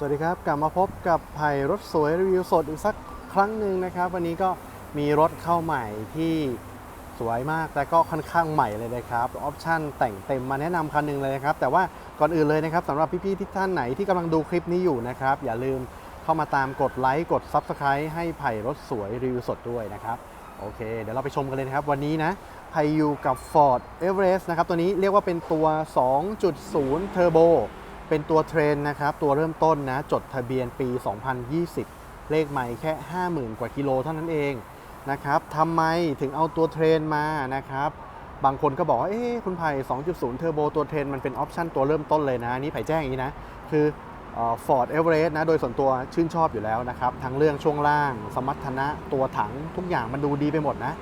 สวัสดีครับ กลับมาพบกับไผ่รถสวยรีวิวสดอีกสักครั้งหนึ่งนะครับ วันนี้ก็มีรถเข้าใหม่ที่สวยมากแต่ก็ค่อนข้างใหม่เลยนะครับออปชั่นแต่งเต็มมาแนะนำคันหนึ่งเลยนะครับ แต่ว่าก่อนอื่นเลยนะครับสำหรับพี่ๆที่ท่านไหนที่กำลังดูคลิปนี้อยู่นะครับ อย่าลืมเข้ามาตามกดไลค์กด Subscribe ให้ไผ่รถสวยรีวิวสดด้วยนะครับโอเค เดี๋ยวเราไปชมกันเลยนะครับ วันนี้นะไผ่อยู่กับ Ford Everest นะครับตัวนี้เรียกว่าเป็นตัว 2.0 Turbo เป็นตัวเทรนนะครับ ตัวเริ่มต้นนะ จดทะเบียนปี 2020 เลขใหม่แค่ 50,000 กว่ากิโลเท่านั้นเองนะครับทำไมถึงเอาตัวเทรนมานะครับ บางคนก็บอกว่าเอ๊ะคุณไผ่ 2.0 Turbo ตัวเทรนมันเป็นออปชันตัวเริ่มต้นเลยนะนนี่ไผ่แจ้งอย่างนี้นะ คือฟอร์ดเอเวอเรสต์นะ โดยส่วนตัวชื่นชอบอยู่แล้วนะครับ ทั้งเรื่องช่วงล่าง สมรรถนะตัวถังทุกอย่างมันดูดีไปหมดนะ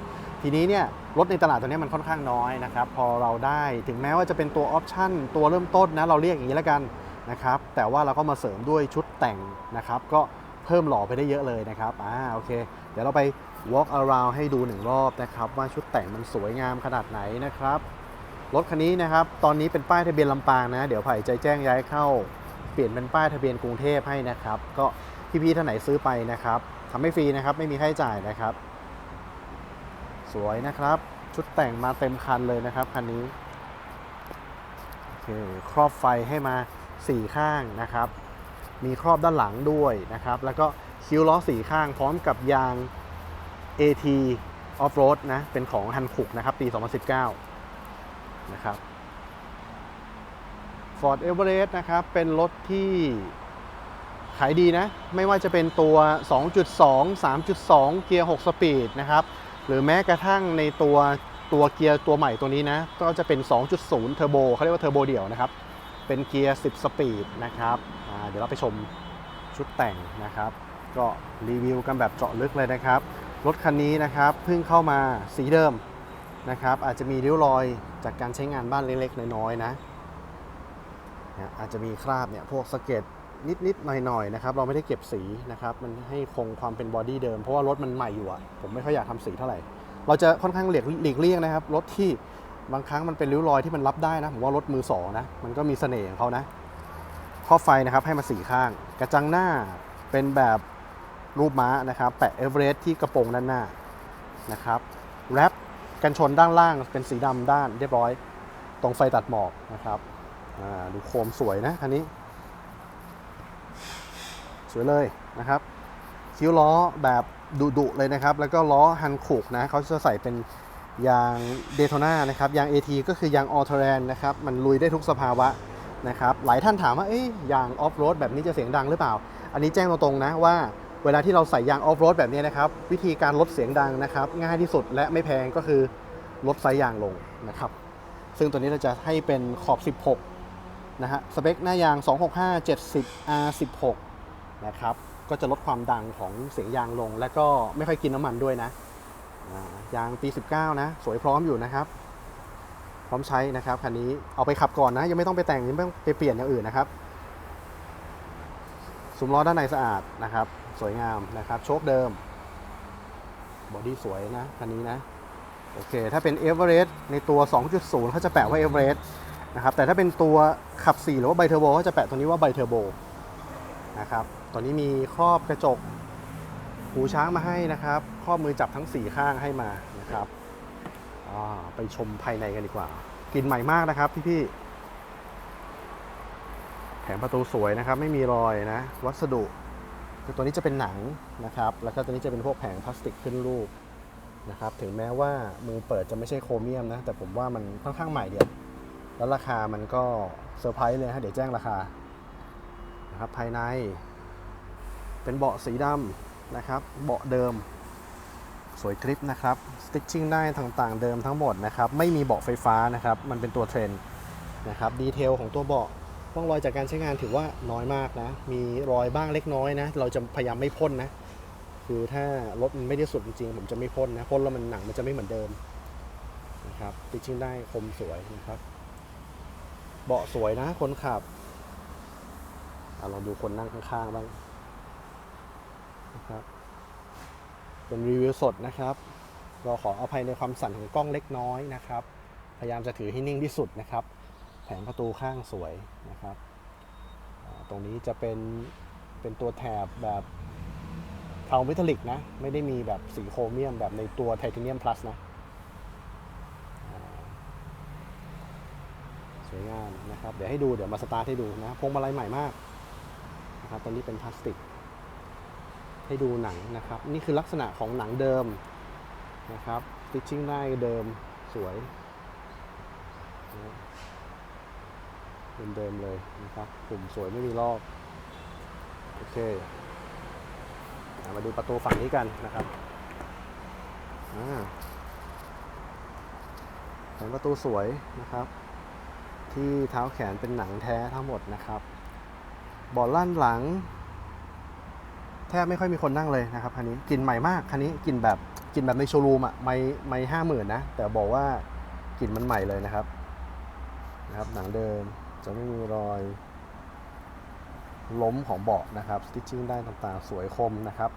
ทีนี้เนี่ย รถในตลาดตัวนี้มันค่อนข้างน้อยนะครับพอเราได้ถึงแม้ว่าจะเป็นตัวออปชั่นตัวเริ่มต้นนะเราเรียกอย่างนี้แล้วกันนะครับแต่ว่าเราก็มาเสริมด้วยชุดแต่งนะครับ ก็เพิ่มหล่อไปได้เยอะเลยนะครับอ่าโอเค เดี๋ยวเราไป walk around ให้ดูหนึ่งรอบนะครับว่าชุดแต่งมันสวยงามขนาดไหนนะครับรถคันนี้นะครับตอนนี้เป็นป้ายทะเบียนลำปางนะ เดี๋ยวไผ่ใจแจ้งย้ายเข้า เปลี่ยนเป็นป้ายทะเบียนกรุงเทพให้นะครับ ก็พี่ๆท่านไหนซื้อไปนะครับทำให้ฟรีนะครับไม่มีค่าใช้จ่ายนะครับ วยนะครับ ชุดแต่งมาเต็มคันเลยนะครับคันนี้โอเคครอบไฟให้มา 4 ข้างนะครับ มีครอบด้านหลังด้วยนะครับ แล้วก็คิ้วล้อสี่ข้างพร้อมกับยาง AT Off Road นะ เป็นของฮันคุกนะครับ ปี 2019 นะครับ Ford Everest นะครับ เป็นรถที่ขายดีนะ ไม่ว่าจะเป็นตัว 2.2 3.2 เกียร์ 6 สปีดนะครับ หรือแม้กระทั่งในตัวตัวเกียร์ตัวใหม่ตัวนี้นะ ก็จะเป็น 2.0 เทอร์โบเขาเรียกว่าเทอร์โบเดี่ยวนะครับ เป็นเกียร์ 10 สปีดนะครับเดี๋ยวเราไปชมชุดแต่งนะครับ ก็รีวิวกันแบบเจาะลึกเลยนะครับ รถคันนี้นะครับเพิ่งเข้ามาสีเดิมนะครับ อาจจะมีริ้วรอยจากการใช้งานบ้านเล็กๆ น้อยๆนะ อาจจะมีคราบเนี่ยพวกสะเก็ด นิดๆหน่อยๆนะครับเราไม่ได้เก็บสีนะครับมันให้คงความเป็นบอดี้เดิมเพราะว่ารถมันใหม่อยู่อะผมไม่ค่อยอยากทำสีเท่าไหร่เราจะค่อนข้างหลีกหลีกเลี่ยงนะครับรถที่บางครั้งมันเป็นริ้วรอยที่มันรับได้นะผมว่ารถมือสองนะมันก็มีเสน่ห์ของเขานะข้อไฟนะครับให้มาสีข้าง กระจังหน้าเป็นแบบรูปม้านะครับ แปะเอเวอเรสต์ที่กระโปรงด้านหน้านะครับแรปกันชนด้านล่างเป็นสีดำด้านเรียบร้อย ตรงไฟตัดหมอกนะครับอ่าดูโคมสวยนะคันนี้ วยเลยนะครับ คิ้วล้อแบบดุๆเลยนะครับ แล้วก็ล้อฮันคุกนะเขาจะใส่เป็นยางเดโ t นานะครับ ยาง AT ก็คือยางออ t เ r รนนะครับ มันลุยได้ทุกสภาวะนะครับ หลายท่านถามว่า เอ๊ยยางออฟโรดแบบนี้จะเสียงดังหรือเปล่า อันนี้แจ้งตรงๆนะว่าเวลาที่เราใส่ยางออฟโรดแบบนี้นะครับ วิธีการลดเสียงดังนะครับ ง่ายที่สุดและไม่แพงก็คือลดไซส์ยางลงนะครับ ซึ่งตัวนี้เราจะให้เป็นขอบ 16 นะฮะ สเปคหน้ายาง 265 70 R16 นะครับ ก็จะลดความดังของเสียงยางลง และก็ไม่ค่อยกินน้ำมันด้วยนะยางปี 19 นะ สวยพร้อมอยู่นะครับ พร้อมใช้นะครับคันนี้เอาไปขับก่อนนะ ยังไม่ต้องไปแต่งยังไม่ต้องไปเปลี่ยนอย่างอื่นนะครับซุ้มล้อด้านในสะอาดนะครับ สวยงามนะครับ โชคเดิมบอดี้สวยนะคันนี้นะโอเค ถ้าเป็น e v e r e s t ในตัว 2.0เขาจะแปะว่า e v e r e s t นะครับ แต่ถ้าเป็นตัวขับ 4 หรือว่าไบเทอร์โบเขาจะแปะตัวนี้ว่าไบเทอร์โบ นะครับ ตัวนี้มีครอบกระจกหูช้างมาให้นะครับ ครอบมือจับทั้ง 4 ข้างให้มานะครับไปชมภายในกันดีกว่ากลินใหม่มากนะครับพี่ๆแผงประตูสวยนะครับ ไม่มีรอยนะ วัสดุคือตัวนี้จะเป็นหนังนะครับ แล้วก็ตัวนี้จะเป็นพวกแผงพลาสติกขึ้นรูปนะครับ ถึงแม้ว่ามือเปิดจะไม่ใช่โครเมียมนะ แต่ผมว่ามันค่อนข้างใหม่เดียว แล้วราคามันก็เซอร์ไพรส์เลยฮะ เดี๋ยวแจ้งราคา นะครับภายใน เป็นเบาะสีดำนะครับ เบาะเดิม สวยกริปนะครับสติ c ชิ่งได้ต่างๆเดิมทั้งหมดนะครับ ไม่มีเบาะไฟฟ้านะครับ มันเป็นตัวเทรนนะครับดีเทลของตัวเบาะร่องรอยจากการใช้งานถือว่าน้อยมากนะ มีรอยบ้างเล็กน้อยนะ เราจะพยายามไม่พ่นนะ คือถ้ารถมันไม่ได้สุดจริงๆ ผมจะไม่พ่นนะ พ่นแล้วมันหนังมันจะไม่เหมือนเดิมนะครับสติ c ชิ่งได้คมสวยนะครับ เบาะสวยนะ คนขับ อะลองดูคนนั่งข้างๆบ้างนะครับ เป็นรีวิวสดนะครับ เราขออภัยในความสั่นของกล้องเล็กน้อยนะครับ พยายามจะถือให้นิ่งที่สุดนะครับ แผงประตูข้างสวยนะครับ ตรงนี้จะเป็นเป็นตัวแถบแบบเทาเมทัลลิกนะ ไม่ได้มีแบบสีโครเมียมแบบในตัวไทเทเนียมพลัสนะสวยงามนะครับ เดี๋ยวให้ดูเดี๋ยวมาสตาร์ทให้ดูนะพวงมาลัยใหม่มาก นะครับตอนนี้เป็นพลาสติก ให้ดูหนังนะครับ นี่คือลักษณะของหนังเดิมนะครับสติชชิ่งได้เดิมสวยเดิมๆเลยนะครับปุ่มสวยไม่มีลอกโอเคมาดูประตูฝั่งนี้กันนะครับอ่าแผงประตูสวยนะครับ ที่เท้าแขนเป็นหนังแท้ทั้งหมดนะครับ บาะล่านหลัง แทบไม่ค่อยมีคนนั่งเลยนะครับคันนี้กลิ่นใหม่มากคันนี้กลิ่นแบบกลิ่นแบบในโชว์รูมอะไม่ไม่ห้าหมื่นนะ แต่บอกว่ากลิ่นมันใหม่เลยนะครับนะครับหนังเดิมจะไม่มีรอยล้มของเบาะนะครับสติชชิ่งได้ต่างๆ สวยคมนะครับ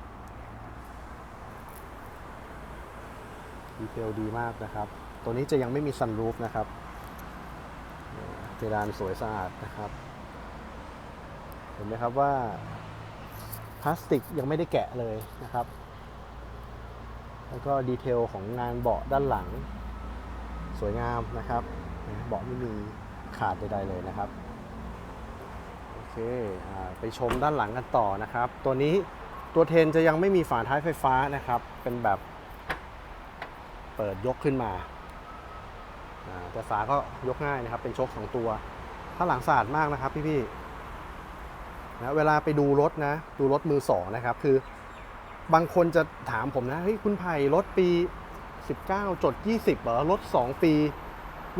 ดีเทลดีมากนะครับ ตัวนี้จะยังไม่มีซันรูฟนะครับเพดานสวยสะอาดนะครับ ห็นไหมครับว่าพลาสติกยังไม่ได้แกะเลยนะครับ แล้วก็ดีเทลของงานเบาะด้านหลัง สวยงามนะครับ เบาะไม่มีขาดใดๆเลยนะครับ โอเคอไปชมด้านหลังกันต่อนะครับ ตัวนี้ตัวเทนจะยังไม่มีฝาท้ายไฟฟ้านะครับ เป็นแบบเปิดยกขึ้นมาแต่ฝาก็ยกง่ายนะครับ เป็นโชคสองตัวข้าหลังสะอาดมากนะครับพี่ๆ นะเวลาไปดูรถนะ ดูรถมือสองนะครับ คือบางคนจะถามผมนะเฮ้ยคุณไผ่รถปี 19 จด 20เหรอรถ 2 ปี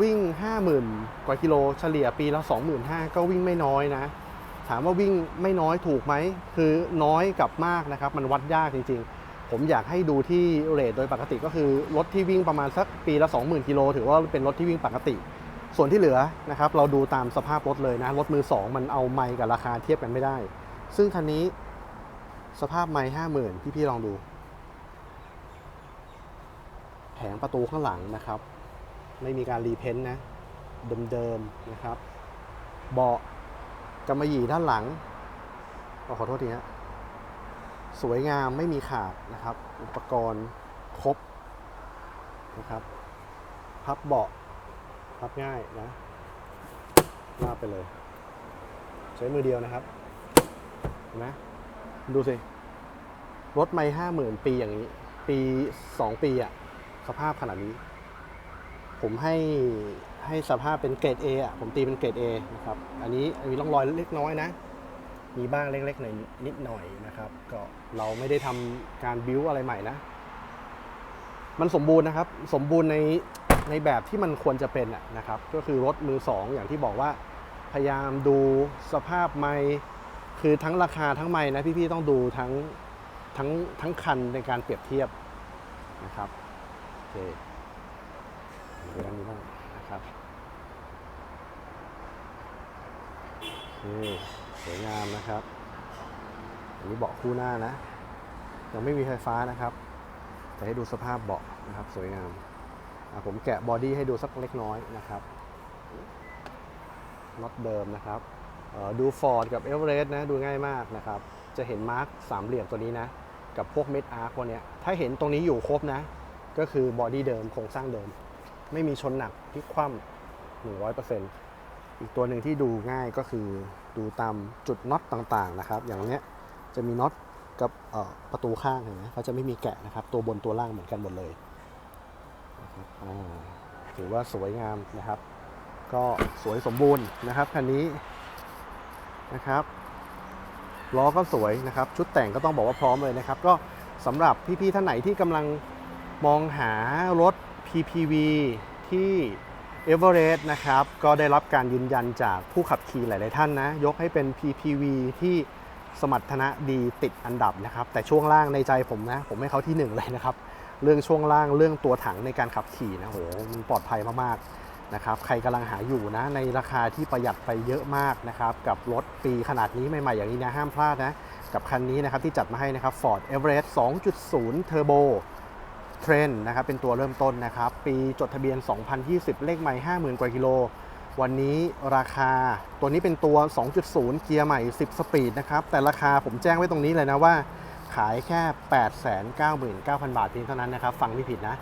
วิ่ง 50,000 กว่ากิโลเฉลี่ยปีละ25,000 ก็วิ่งไม่น้อยนะ ถามว่าวิ่งไม่น้อยถูกไหม คือน้อยกับมากนะครับ มันวัดยากจริง ๆ ผมอยากให้ดูที่เรทโดยปกติก็คือ รถที่วิ่งประมาณสักปีละ 20,000 กิโลถือว่าเป็นรถที่วิ่งปกติ ส่วนที่เหลือนะครับเราดูตามสภาพรถเลยนะรถมือ 2 มันเอาไม่กับราคาเทียบกันไม่ได้ ซึ่งคันนี้สภาพไม่50,000พี่ๆลองดูแผงประตูข้างหลังนะครับ ไม่มีการรีเพนท์นะเดิมๆนะครับ เบาะกำมะหยี่ด้านหลังอขอโทษทีฮะสวยงามไม่มีขาดนะครับ อุปกรณ์ครบนะครับ พับเบาะ พับง่ายนะลาบไปเลย ใช้มือเดียวนะครับเห็นไหมดูสิ รถไม่ห้าหมื่นปีอย่างนี้ ปีสองปีอะสภาพขนาดนี้ ผมให้ให้สภาพเป็นเกรด A อะ ผมตีเป็นเกรด A นะครับ อันนี้มีร่องรอยเล็กน้อยนะ มีบ้างเล็กๆหน่อยนิดหน่อยนะครับ ก็เราไม่ได้ทำการบิวอะไรใหม่นะ มันสมบูรณ์นะครับ สมบูรณ์ใน ในแบบที่มันควรจะเป็นะนะครับ ก็คือรถมือสองอย่างที่บอกว่าพยายามดูสภาพไม่คือทั้งราคาทั้งไม่นะพี่ๆต้องดูทั้งทั้งทั้งคันในการเปรียบเทียบนะครับโอเคดูด้านนี้บ้างนะครับนี่สวยงามนะครับอันนี้เบาะคู่หน้านะยังไม่มีไฟฟ้านะครับ แต่ให้ดูสภาพเบาะนะครับ สวยงาม ผมแกะบอดี้ให้ดูสักเล็กน้อยนะครับน็อตเดิมนะครับเอ่อดู Ford กับ e v e r e s t นะดูง่ายมากนะครับ จะเห็นมาร์คสามเหลี่ยมตัวนี้นะ กับพวกเม็ดอาร์พวกเนี้ยถ้าเห็นตรงนี้อยู่ครบนะ ก็คือบอดี้เดิมโครงสร้างเดิม ไม่มีชนหนักพลิกคว่ำหนึ่งร้อยเปอร์เซ็นต์อีกตัวหนึ่งที่ดูง่ายก็คือดูตามจุดน็อตต่างๆนะครับ อย่างเนี้ยจะมีน็อตกับประตูข้างเห็นไหมเขาจะไม่มีแกะนะครับ ตัวบนตัวล่างเหมือนกันหมดเลย ถือว่าสวยงามนะครับ ก็สวยสมบูรณ์นะครับคันนี้นะครับล้อก็สวยนะครับ ชุดแต่งก็ต้องบอกว่าพร้อมเลยนะครับ ก็สำหรับพี่ๆท่านไหนที่กำลังมองหารถ PPV ที่ e v e r e s t นะครับ ก็ได้รับการยืนยันจากผู้ขับขี่หลาย ๆ ท่านนะ ยกให้เป็น PPV ที่ สมรรถนะดีติดอันดับนะครับ แต่ช่วงล่างในใจผมนะ ผมให้เขาที่หนึ่งเลยนะครับ เรื่องช่วงล่างเรื่องตัวถังในการขับขี่นะโหมันปลอดภัยมากๆนะครับ ใครกำลังหาอยู่นะ ในราคาที่ประหยัดไปเยอะมากนะครับ กับรถปีขนาดนี้ใหม่ๆอย่างนี้นะห้ามพลาดนะ กับคันนี้นะครับที่จัดมาให้นะครับ Ford Everest 2.0 Turbo เทรนนะครับเป็นตัวเริ่มต้นนะครับ ปีจดทะเบียน 2020 เลขใหม่ 50,000 กว่ากิโล วันนี้ราคาตัวนี้เป็นตัว 2.0 เกียร์ใหม่ 10 สปีดนะครับ แต่ราคาผมแจ้งไว้ตรงนี้เลยนะว่า ขายแค่ 899,000 บาทเพียงเท่านั้นนะครับ ฟังไม่ผิดนะ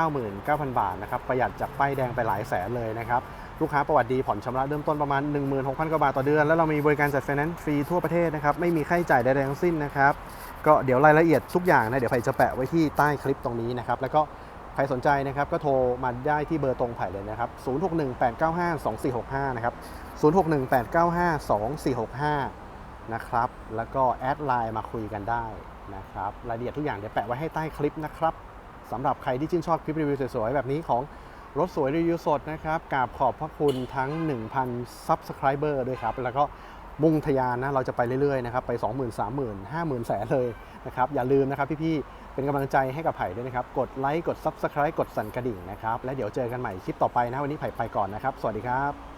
899,000 บาทนะครับ ประหยัดจากป้ายแดงไปหลายแสนเลยนะครับ ลูกค้าประวัติดีผ่อนชำระเริ่มต้นประมาณ 16,000 กว่าบาทต่อเดือน แล้วเรามีบริการจัดไฟแนนซ์ฟรีทั่วประเทศนะครับ ไม่มีค่าใช้จ่ายใดๆทั้งสิ้นนะครับ ก็เดี๋ยวรายละเอียดทุกอย่างนะ เดี๋ยวไผ่จะแปะไว้ที่ใต้คลิปตรงนี้นะครับ แล้วก็ ครสนใจนะครับก็โทรมาได้ที่เบอร์ตรงไผ่เลยนะครับ 0618952465 นะครับ 0618952465 นะครับ แล้วก็แอดไลน์มาคุยกันได้นะครับ รายละเอียดทุกอย่างเดี๋ยวแปะไว้ให้ใต้คลิปนะครับสำหรับใครที่ชื่นชอบคลิปรีวิวสวยๆ แบบนี้ของรถสวยรีวิวสดนะครับกราบขอบพระคุณทั้ง 1,000 Subscriber ด้วยครับ แล้วก็ มุ่งทะยานนะเราจะไปเรื่อยๆนะครับไป 20,000 30,000 50,000แสนเลยนะครับอย่าลืมนะครับพี่ๆเป็นกำลังใจให้กับไผ่ด้วยนะครับ กดไลค์กด Subscribe กดสั่นกระดิ่งนะครับ และเดี๋ยวเจอกันใหม่คลิปต่อไปนะวันนี้ไผ่ไปก่อนนะครับ สวัสดีครับ